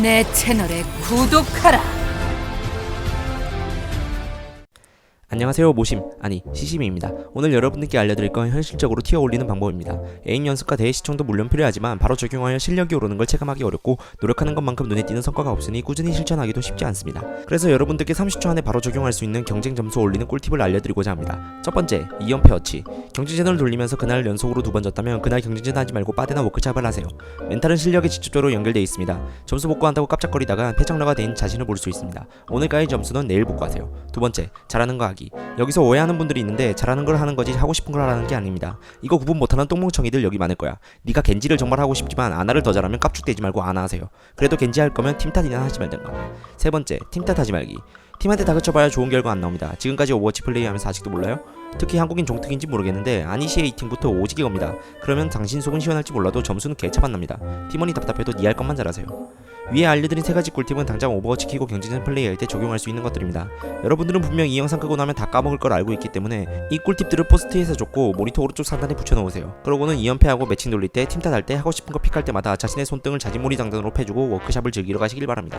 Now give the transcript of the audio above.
내 채널에 구독하라. 안녕하세요 모심. 아니 시심입니다. 오늘 여러분들께 알려드릴 건 현실적으로 티어 올리는 방법입니다. 애인 연습과 대회 시청도 물론 필요하지만 바로 적용하여 실력이 오르는 걸 체감하기 어렵고 노력하는 것만큼 눈에 띄는 성과가 없으니 꾸준히 실천하기도 쉽지 않습니다. 그래서 여러분들께 30초 안에 바로 적용할 수 있는 경쟁 점수 올리는 꿀팁을 알려드리고자 합니다. 첫 번째 2연패 어치. 경쟁전을 돌리면서 그날 연속으로 두 번 졌다면 그날 경쟁전 하지 말고 빠데나 워크샵을 하세요. 멘탈은 실력에 직접적으로 연결되어 있습니다. 점수 복구한다고 깜짝거리다가 패장러가 된 자신을 볼 수 있습니다. 오늘 까의 점수는 내일 복구하세요. 두 번째 잘하는 거 하기 여기서 오해하는 분들이 있는데 잘하는 걸 하는 거지 하고 싶은 걸 하라는 게 아닙니다. 이거 구분 못하는 똥멍청이들 여기 많을 거야. 네가 겐지를 정말 하고 싶지만 아나를 더 잘하면 깝죽대지 말고 아나 하세요. 그래도 겐지 할 거면 팀 탓이나 하지 말든가. 세 번째 팀 탓하지 말기. 팀한테 다그쳐봐야 좋은 결과 안 나옵니다. 지금까지 오버워치 플레이하면서 아직도 몰라요? 특히 한국인 종특인지 모르겠는데 아니시에이팅부터 오지게 겁니다. 그러면 당신 속은 시원할지 몰라도 점수는 개차만 납니다. 팀원이 답답해도 니할 것만 잘하세요. 위에 알려드린 세 가지 꿀팁은 당장 오버워치 키고 경쟁전 플레이할 때 적용할 수 있는 것들입니다. 여러분들은 분명 이 영상 끄고 나면 다 까먹을 걸 알고 있기 때문에 이 꿀팁들을 포스트잇에 줬고 모니터 오른쪽 상단에 붙여놓으세요. 그러고는 2연패하고 매칭 돌릴 때 팀 탓할 때 하고 싶은 거 픽할 때마다 자신의 손등을 자진몰이 장단으로 패주고 워크샵을 즐기러 가시길 바랍니다.